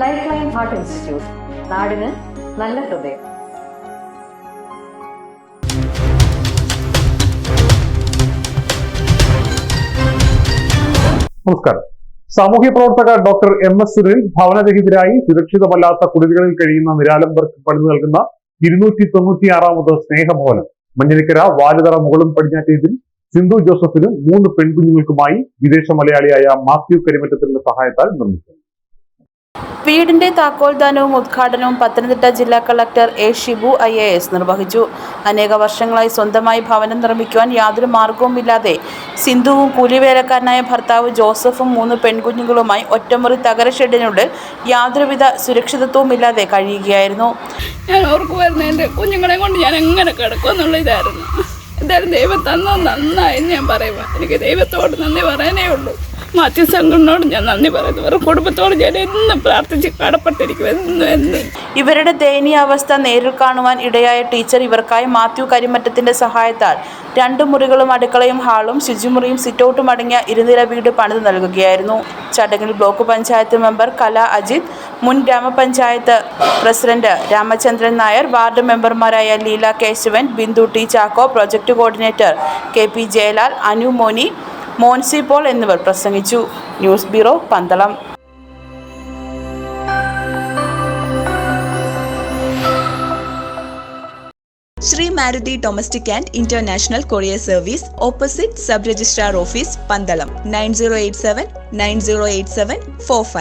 Life line heart institute നാടിന് നല്ല ഹൃദയം. നമസ്കാരം. സാമൂഹ്യ പ്രവർത്തക ഡോക്ടർ എം എസ് സുനിൽ ഭവനരഹിതരായി സുരക്ഷിതമല്ലാത്ത കുടിലുകളിൽ കഴിയുന്ന നിരാലംബർക്ക് പണിതു നൽകുന്ന ഇരുന്നൂറ്റി തൊണ്ണൂറ്റി ആറാമത് സ്നേഹഭവനം മഞ്ഞനിക്കര വാലുതറ മുകളും പടിഞ്ഞാറ്റേതിൽ സിന്ധു ജോസഫിനും മൂന്ന് പെൺകുഞ്ഞുങ്ങൾക്കുമായി വിദേശ മലയാളിയായ മാത്യു കരിമറ്റത്തിന്റെ സഹായത്താൽ നിർമ്മിച്ചു. വീടിന്റെ താക്കോൽദാനവും ഉദ്ഘാടനവും പത്തനംതിട്ട ജില്ലാ collector A Shibu I A S നിർവഹിച്ചു. അനേക വർഷങ്ങളായി സ്വന്തമായി ഭവനം നിർമ്മിക്കുവാൻ യാതൊരു മാർഗവുമില്ലാതെ സിന്ധുവും കൂലിവേലക്കാരനായ ഭർത്താവ് ജോസഫും മൂന്ന് പെൺകുഞ്ഞുങ്ങളുമായി ഒറ്റമുറി തകര ഷെഡിനുള്ളിൽ യാതൊരുവിധ സുരക്ഷിതത്വവും ഇല്ലാതെ കഴിയുകയായിരുന്നു. ഞാൻ ഓർക്കുമായിരുന്നു കുഞ്ഞുങ്ങളെ കൊണ്ട് ഞാൻ എങ്ങനെ കിടക്കും എന്നുള്ള ഇതായിരുന്നു. എന്തായാലും ദൈവം തന്നത് നന്നായി ഞാൻ പറയുക എനിക്ക് ദൈവത്തോട് നന്ദി പറയാനേ ഉള്ളൂ. മാത്യു സംഘടനോട് ഞാൻ നന്ദി പറയുന്നു. അവരുടെ കുടുംബത്തോട് ഞാൻ എന്നും പ്രാർത്ഥിച്ച് കടപ്പെട്ടിരിക്കും ഇവരുടെ ദയനീയ അവസ്ഥ നേരിൽ കാണുവാൻ ഇടയായ ടീച്ചർ ഇവർക്കായി മാത്യു കരിമറ്റത്തിന്റെ സഹായത്താൽ രണ്ട് മുറികളും അടുക്കളയും ഹാളും ശുചിമുറിയും സിറ്റൗട്ടും അടങ്ങിയ ഇരുനില വീട് പണിത് നൽകുകയായിരുന്നു. ചടങ്ങിൽ ബ്ലോക്ക് പഞ്ചായത്ത് മെമ്പർ കല അജിത് മുൻ ഗ്രാമപഞ്ചായത്ത് പ്രസിഡന്റ് രാമചന്ദ്രൻ നായർ വാർഡ് മെമ്പർമാരായ Leela Keshavan Bindu T Chacko project coordinator K P Jayalal Anu Moni Moncy Paul എന്നിവർ പ്രസംഗിച്ചു. News bureau Pandalam. Shri Maruti domestic and international courier service opposite sub registrar office Pandalam. Nine zero eight seven nine zero eight seven four five.